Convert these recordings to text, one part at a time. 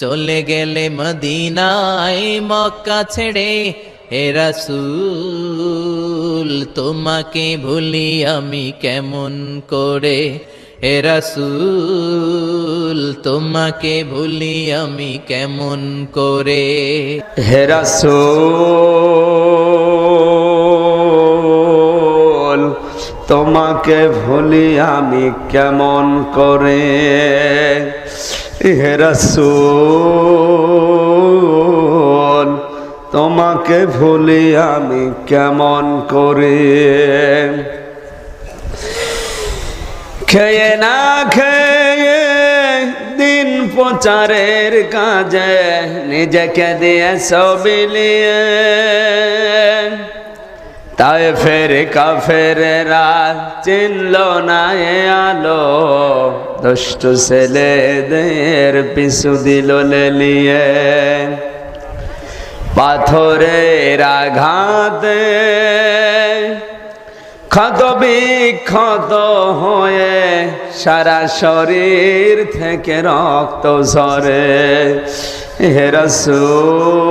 চলে গেলে মদিনায় মক্কা ছেড়ে, হে রাসূল, তোমাকে ভুলি আমি কেমন করে? হে রাসূল, তোমাকে ভুলি আমি কেমন করে? হেরাসোল তোমাকে ভুলি আমি কেমন করে? হেরাসোল তোমাকে ভুলি আমি কেমন করে? খেয়ে না খেয়ে দিন প্রচারের কাজে নিজেকে দিয়ে সবিলিয়ে তাই ফের কাফেরেরা চিনল না এ আলো। দুষ্ট ছেলেদের পিছু দিল লেলিয়ে। পাথরের আঘাতে ক্ষত বিক্ষত হয়ে সারা শরীর থেকে রক্ত ঝরে। হেরাসুল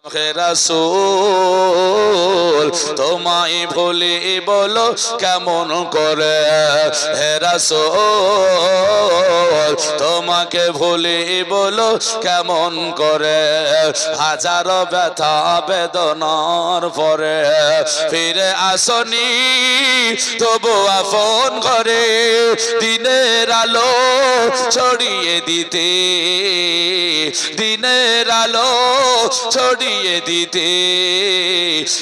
রাসূল, তোমায় ভুলি বলো কেমন করে? হে তোমাকে ভুলি বলো কেমন করে? হাজারো ব্যথা বেদনার পরে ফিরে আসনি, তবু আপন করে দিনের আলো ছড়িয়ে দিতে। দিনের আলো ছড়িয়ে দিতে।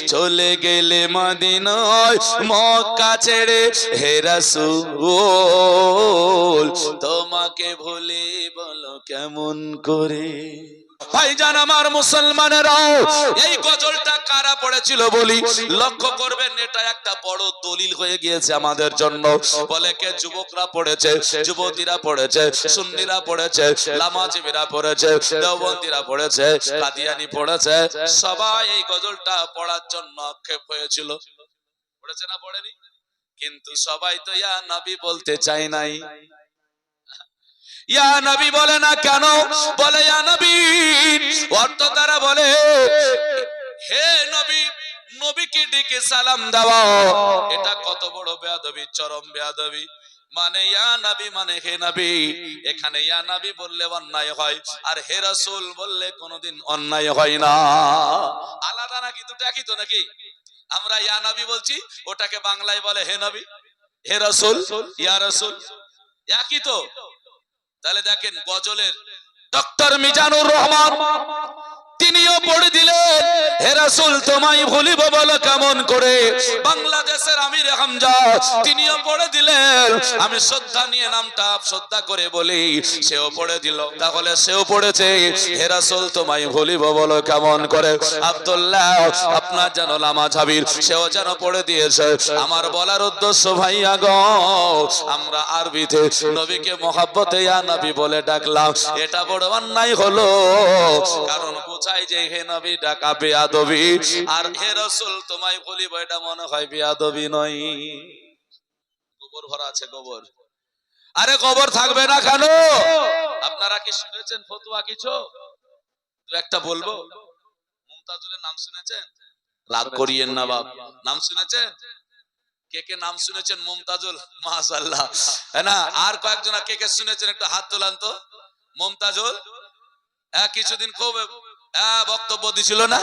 চলে গেলে মদিনায় মক্কা ছেড়ে হেরাসু তোমাকে ভুলে বলো কেমন করে? ভাইজান আমার মুসলমানেরাও এই গজলটা কারা পড়েছিল বলি। লক্ষ্য করবেন এটা একটা বড় দলিল হয়ে গিয়েছে আমাদের জন্য। বলে কে? যুবকরা পড়েছে যুবতীরা পড়েছে সুন্নিরা পড়েছে লামাজিবিরা পড়েছে দেওবন্দিরা পড়েছে কাদিয়ানি পড়েছে। সবাই এই গজলটা পড়ার জন্য আক্ষেপ হয়েছিল। পড়েছে না পড়েনি? কিন্তু সবাই তো ইয়া নবী বলতে চায় নাই। ইয়া নবী বলে না কেন? বলে, ইয়া নবী, অর্থ তারা বলে? হে নবী, নবীকে ডেকে সালাম দেওয়া এটা কত বড় বেয়াদবি, চরম বেয়াদবি। মানে ইয়া নবী মানে হে নবী। এখানে ইয়া নবী বললে অন্যায় হয়, আর হে রাসূল বললে কোনোদিন অন্যায় হয় না। আলাদা নাকি, দুটো একই তো নাকি? আমরা ইয়া নবী বলছি, ওটাকে বাংলায় বলে হে নবী, হে রাসূল, ইয়া রাসূল। একই তো? তাহলে দেখেন গজলের ডক্টর মিজানুর রহমান। তিনিও পড়ে দিলেন, হে রাসূল, তোমায় ভুলিব বলো কেমন করে? বাংলাদেশের আমির হামজা, তিনিও পড়ে দিলেন। আমি শ্রদ্ধা নিয়ে নামটা শ্রদ্ধা করে বলি, সেও পড়ে দিল। তাহলে সেও পড়েছে, হে রাসূল, তোমায় ভুলিব বলো কেমন করে? আব্দুল্লাহ, আপনার যেন লামা ঝাবির সেও যেন পড়ে দিয়েছে। আমার বলার উদ্দেশ্য, ভাইয়া গো, আমরা আরবিতে নবীকে মহাব্বতে ইয়া নবী বলে ডাকলাম। এটা বড় অন্যায় হলো, কারণ বোঝাই যে হে নবী ডাকা বেয়াদবি। আর হে রসুল তোমায় বলিব এটা মনে হয় বেয়াদবি নয়। গোবর ভরা আছে গোবর। আরে গোবর থাকবে না কেন? আপনারা কি শুনেছেন ফতুয়া কিছু? দু একটা বলব। মুমতাজুলের নাম শুনেছেন? রাগ করিয়েন না বাপ। নাম শুনেছেন? কে কে নাম শুনেছেন? মুমতাজুল? মাশাআল্লাহ। হ্যাঁ না? আর কয়েকজন কে কে শুনেছেন? একটু হাত তোলান তো। মুমতাজুল? হ্যাঁ কিছুদিন খুব বক্তব্য দিছিল না?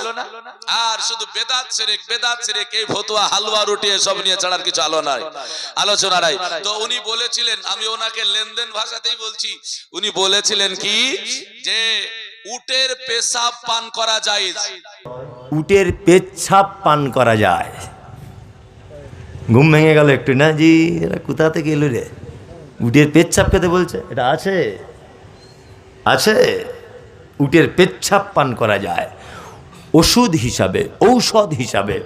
আর শুধু ফতুয়া, হালুয়া সব নিয়ে ছাড়ার কিছু আলোচনা তো উনি বলেছিলেন, আমি ওনাকে লেনদেন ভাষাতেই বলছি, উনি বলেছিলেন কি? যে উটের পেশাব পান করা যায়। উটের পান করা যায়। ঘুম ভেঙে গেল একটু, না জি, এরা কোথা থেকে এলো রে? উটের পেচ্ছাপ খেতে বলছে, এটা আছে? আছে? উটের পেচ্ছাপ পান করা যায়। ওষুধ হিসাবে, ঔষধ হিসাবে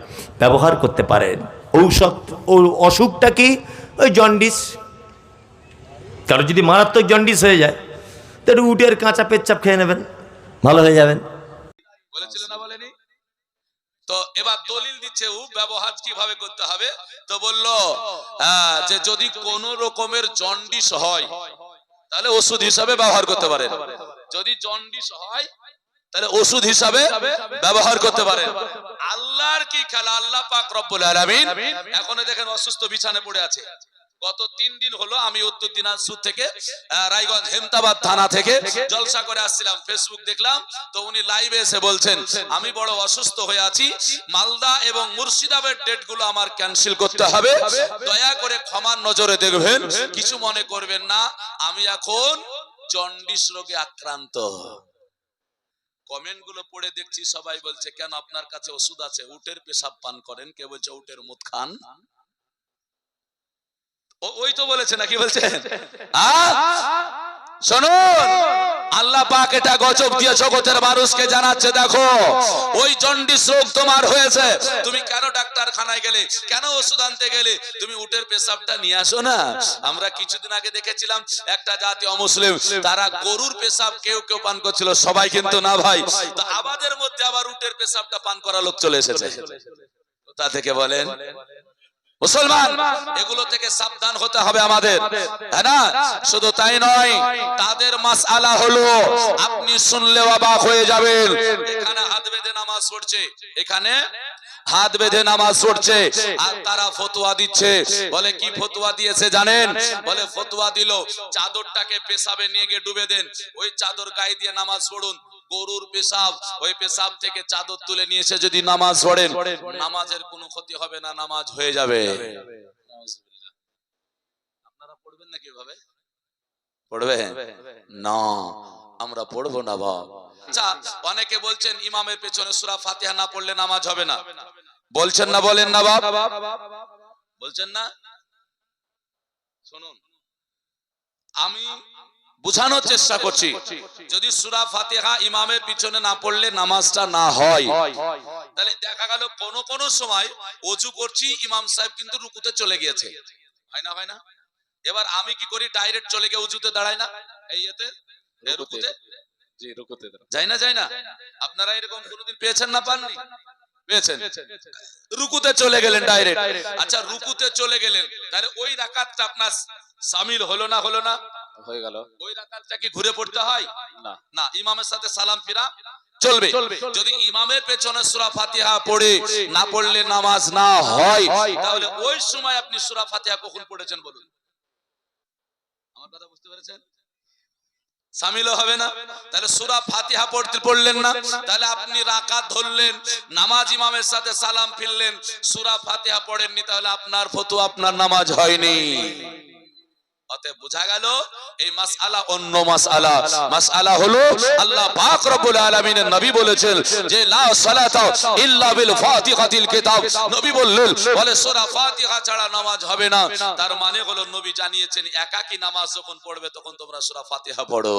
ব্যবহার করতে পারেন। ঔষধ, ও অসুখটা কি? ওই জন্ডিস। কারও যদি মারাত্মক জন্ডিস হয়ে যায়, তাহলে উটের কাঁচা পেচ্ছাপ খেয়ে নেবেন। ভালো হয়ে যাবেন। তো এবার দলিল দিচ্ছে ও ব্যবহার কীভাবে করতে হবে? তো বলল যে যদি কোন রকমের জন্ডিস হয়, তাহলে ওষুধ হিসাবে ব্যবহার করতে পারেন। যদি জন্ডিস হয় তাহলে ওষুধ হিসাবে ব্যবহার করতে পারেন। আল্লাহর কি খেলা? আল্লাহ পাক রব্বুল আলামিন এখন দেখেন অসুস্থ বিছানে পড়ে আছে। গত তিন দিন হলো আমি উত্তর দিনাজপুর থেকে রায়গঞ্জ হেমতাবাদ থানা থেকে জলসা করে আসছিলাম। ফেসবুক দেখলাম তো উনি লাইভে এসে বলছেন আমি বড় অসুস্থ হয়ে আছি মালদা এবং মুর্শিদাবাদের ডেটগুলো আমার ক্যান্সেল করতে হবে। দয়া করে ক্ষমার নজরে দেখবেন কিছু মনে করবেন না। আমি এখন জন্ডিস রোগে আক্রান্ত। কমেন্টগুলো পড়ে দেখছি, সবাই বলছে, কেন আপনার কাছে ওষুধ আছে? উটের পেশাব পান করেন কে বলছে, উটের মুদ খান। ওই তো বলেছে নাকি বলছে? আসো না? আমরা কিছুদিন আগে দেখেছিলাম একটা জাতি অমুসলিম, তারা গরুর পেশাব কেউ কেউ পান করছিল, সবাই কিন্তু না ভাই। তো আমাদের মধ্যে আবার উটের পেশাবটা পান করা লোক চলে এসেছে। তা থেকে বলেন? মুসলমান এগুলো থেকে সাবধান হতে হবে আমাদের। হ্যাঁ না? শুধু তাই নয় তাদের মাসআলা হলো আপনি শুনলে অবাক হয়ে যাবেন। এখানে হাত বেঁধে নামাজ পড়ছে। এখানে হাত বেঁধে নামাজ পড়ছে। আর তারা ফতোয়া দিচ্ছে। বলে কি ফতোয়া দিয়েছে জানেন। বলে ফতোয়া দিল। চাদরটাকে পেশাবে নিয়ে গিয়ে ডুবে দেন। ওই চাদর গায়ে দিয়ে নামাজ পড়ুন। গরুর পেশাব, ওই পেশাব থেকে চাদর তুলে নিয়ে এসে যদি নামাজ পড়েন, নামাজের কোনো ক্ষতি হবে না, নামাজ হয়ে যাবে। আপনারা পড়বেন পড়বে না, আমরা পড়ব না, বাপ। আচ্ছা অনেকে বলছেন ইমামের পেছনে সূরা ফাতিহা না পড়লে নামাজ হবে না। বলছেন না, বলেন না বলছেন না? শুনুন, আমি বুঝানোর চেষ্টা করছি। যদি সূরা ফাতেহা ইমামের পিছনে না পড়লে নামাজটা না হয়। তাহলে দেখা গেল কোন কোন সময় অজু করছি ইমাম সাহেব কিন্তু রুকুতে চলে গিয়েছে। হয় না হয় না? এবার আমি কি করি? ডাইরেক্ট চলে গিয়ে উজুতে দাঁড়াই না? এই এতে এ রুকুতে। যাই না যাই না? আপনারা এরকম কোনোদিন পেয়েছেন না পাননি? পেয়েছেন? রুকুতে চলে গেলেন ডাইরেক্ট। আচ্ছা রুকুতে চলে গেলেন। তাহলে ওই রাকাতটা আপনার সামিল হলো না হলো না? হয়ে গেল। ওই রাকাতটা কি ঘুরে পড়তে হয়? না। না ইমামের সাথে সালাম ফিরা চলবে। যদি ইমামের পেছনে সূরা ফাতিহা পড়ে না পড়লে নামাজ না হয়। তাহলে ওই সময় আপনি সূরা ফাতিহা কখন পড়েছেন বলুন? আমার কথা বুঝতে পেরেছেন? সামিলও হবে না। তাহলে সূরা ফাতিহা পড়তে পড়লেন না। তাহলে আপনি রাকাত ধরলেন নামাজ ইমামের সাথে সালাম ফিরলেন সূরা ফাতিহা পড়েননি তাহলে আপনার ফতোয়া আপনার নামাজ হয়নি। অতএব বোঝা গেল, এই মাসআলা অন্য মাসআলা। মাসআলা হলো আল্লাহ পাক রব্বুল আলামিনের নবী বলেছেন যে, লা সালাতা ইল্লা বিল ফাতিহাতিল কিতাব। নবী বললেন, বলে, সূরা ফাতিহা ছাড়া নামাজ হবে না। তার মানে হলো নবী জানিয়েছেন, একাকী নামাজ যখন পড়বে তখন তোমরা সূরা ফাতিহা পড়ো।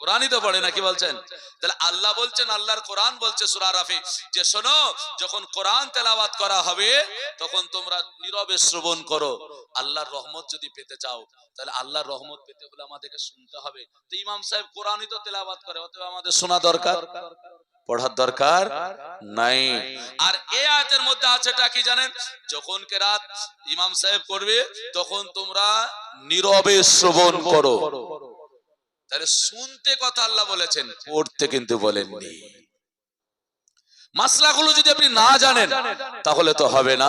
কোরআনই তো পড়ে নাকি বলছেন? তাহলে আল্লাহ বলছেন, আল্লাহর কোরআন বলছে সূরা রাফি। যে শোনো, যখন কোরআন তেলাওয়াত করা হবে, তখন তোমরা নীরবে শ্রবণ করো। আল্লাহর রহমত যদি পেতে চাও, তাহলে আল্লাহর রহমত পেতে হলে আমাদেরকে শুনতে হবে। তো ইমাম সাহেব কোরআনই তো তেলাওয়াত করে, অতএব আমাদের শোনা দরকার। পড়ার দরকার নাই। আর এ আয়াতের মধ্যে আছেটা কি জানেন? যখন কে রাত ইমাম সাহেব করবে তখন তোমরা নীরবে শ্রবণ করো। তাহলে শুনতে কথা আল্লাহ বলেছেন, পড়তে কিন্তু বলেননি। মাসলাগুলো যদি আপনি না জানেন, তাহলে তো হবে না।